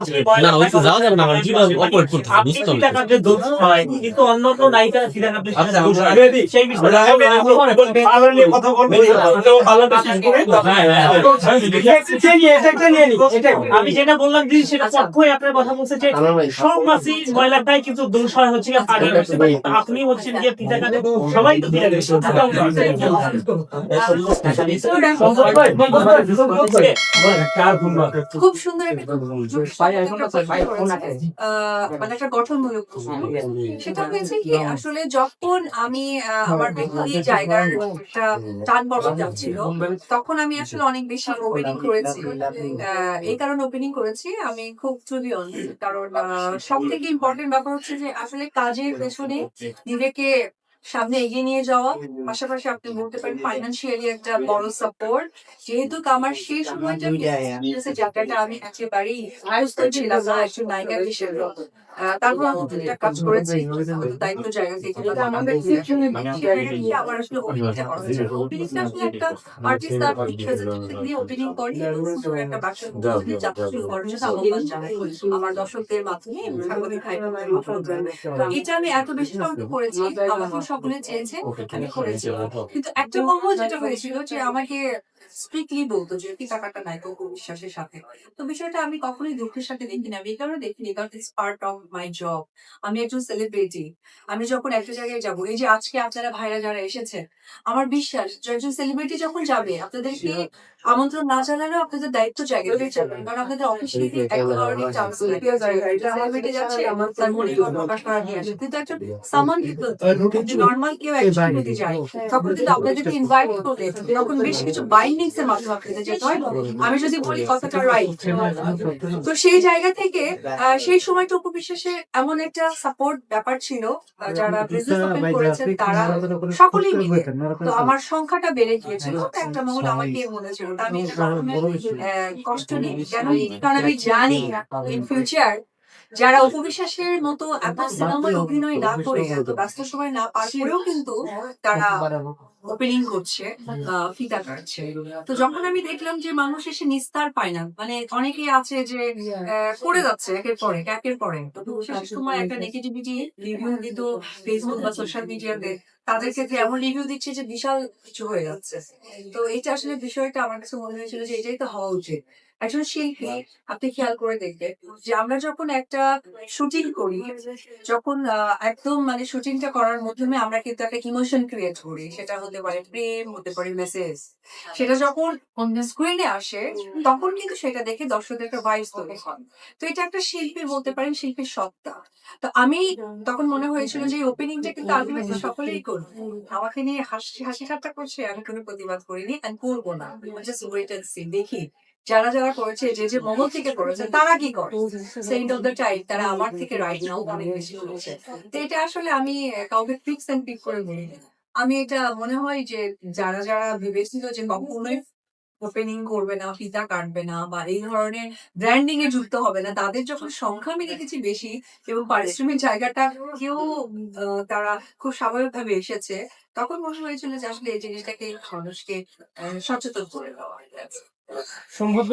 না ওই তো যাওয়া যাবে না আমার ভিডিও অপলোড করতে আপনি বুঝতে হবে সীতাকার যে দোষ হয় কিন্তু অন্য অন্য নায়িকা সীতাকার দোষ আচ্ছা, দোষ হয়। সেই বিষয়ে নিয়ে কথা করে হ্যাঁ। আমি যেটা বললাম যে সেটা পক্ষই আপনার কথা বলছে যে সব মাসি ময়লাটাই কিন্তু দোষ হয় হচ্ছে। আপনি হচ্ছেন গিয়ে পিতা কাজে সবাই তো পিতা খুব সুন্দর মানে একটা গঠনমূলক সেটা হয়েছে কি আসলে যখন আমি আমার ব্যক্তি জায়গার একটা টান পর্ব যাচ্ছিল তখন আমি আসলে অনেক বেশি ওপেনিং করেছি। এই কারণে ওপেনিং করেছি। আমি খুব টুবি কারণ সব থেকে ইম্পর্টেন্ট ব্যাপার হচ্ছে যে আসলে কাজের পেছনে নিজেকে সামনে এগিয়ে নিয়ে যাওয়া। পাশাপাশি আপনি বলতে পারেন ফাইন্যান্সিয়ালি একটা বড় সাপোর্ট যেহেতু আমার সেই সময়টা জায়গাটা আমি একেবারেই আয়স্ত ছিলাম না একজন নায়িকা হিসেবে। তারপর আমি একটা কাজ করেছি দায়িত্ব জায়গা থেকে আমার আমার আসলে অভিনয়টা আসলে একটা আর্টিস্ট তার দিয়ে অভিনয় করে একটা যাত্রা শুরু করার জন্য আহ্বান জানাই। আমার দর্শকদের মাধ্যমে এটা আমি এত বেশি করেছি সকলে চেয়েছে আমি করেছি। কিন্তু একটা যেটা হয়েছিল যে আমাকে স্ট্রিক্টলি বলতো যে কি টাকাটা নাই বিশ্বাসের সাথে। তো বিষয়টা আমি কখনোই দুঃখের সাথে দেখি না আমি এই কারণে দেখিনি কারণ it's part of my job আমি একজন সেলিব্রিটি আমি যখন একটা জায়গায় যাব এই যে আজকে আপনারা ভাইরা যারা এসেছে আমার বিশ্বাস যে একজন সেলিব্রিটি যখন যাবে আপনাদেরকে আমন্ত্রণ না জানালেও আপনাদের দায়িত্ব যাবেন কারণ আপনাদের অফিসে কিন্তু একজন সামান নর্মাল কেউ যায় তখন কিন্তু আপনাদেরকে ইনভাইট করলে তখন বেশ কিছু বাইন্ডিংস এর মাধ্যমে আপনাদের যেতে হয় আমি যদি বলি কথাটা রাইট তো সেই জায়গা থেকে সেই সময়টা উপবিশ্বাসে এমন একটা সাপোর্ট ব্যাপার ছিল যারা বিজনেস ওপেন করেছেন তারা সকলেই মিলে তো আমার সংখ্যাটা বেড়ে গিয়েছিল একটা মহল আমাকে বলেছিল তা আমি কষ্ট নেই কেন কারণ আমি জানি ইন ফিউচার যারা উপবিশ্বাসের মতো এত সিনেমায় অভিনয় না করে এত ব্যস্ত সময় না পার করেও কিন্তু তারা ওপেনিং করছে? ফিতা কাটছে। তো যখন আমি দেখলাম যে মানুষ এসে নিস্তার পায় না মানে অনেকেই আছে যে করে যাচ্ছে একের পরে একের পরে সময় একটা নেগেটিভিটি রিভিউ দিত ফেসবুক বা সোশ্যাল মিডিয়াতে তাদের ক্ষেত্রে এমন রিভিউ দিচ্ছে যে বিশাল কিছু হয়ে যাচ্ছে। তো এটা আসলে বিষয়টা আমার কাছে মনে হয়েছিল যে এটাই তো হওয়া উচিত। একজন শিল্পী আপনি খেয়াল করে দেখবেন যে আমরা যখন একটা শুটিং করি যখন একদম মানে শুটিংটা করার মাধ্যমে আমরা কিন্তু একটা ইমোশন ক্রিয়েট করি। সেটা হতে পারে প্রেম হতে পারে মেসেজ সেটা যখন স্ক্রিনে আসে তখন কিন্তু সেটা দেখে দর্শকদের একটা ভাইস তৈরি হয়। তো এটা একটা শিল্পী বলতে পারেন শিল্পীর সত্তা। তো আমি তখন মনে হয়েছিল যে ওপেনিংটা কিন্তু আলটিমেটলি সকলেই করবে। আমাকে নিয়ে হাসি হাসি ঠাট্টা করছে আমি কোনো প্রতিবাদ করিনি আমি করব না। জাস্ট ওয়েট দেখি। যারা যারা করেছে, যে যে মহল থেকে করেছে, তারা কি করে? সেন্ড অফ দ্য তারা আমার থেকে রাইট নাও অনেক বেশি করেছে। তো এটা আসলে আমি কাউকে ফিক্স এন্ড পিক করে বলি আমি এটা মনে হয় যে যারা যারা ভেবেছিল যে কখনোই ওপেনিং করবে না ফিতা কাটবে না, বা এই ধরনের ব্র্যান্ডিং এ যুক্ত হবে না, তাদের যখন সংখ্যা আমি দেখেছি বেশি এবং পারিশ্রমিক জায়গাটা কেউ তারা খুব স্বাভাবিকভাবে এসেছে, তখন মনে হয়েছিল যে আসলে এই জিনিসটাকে মানুষকে সচেতন করে দেওয়া সম্ভব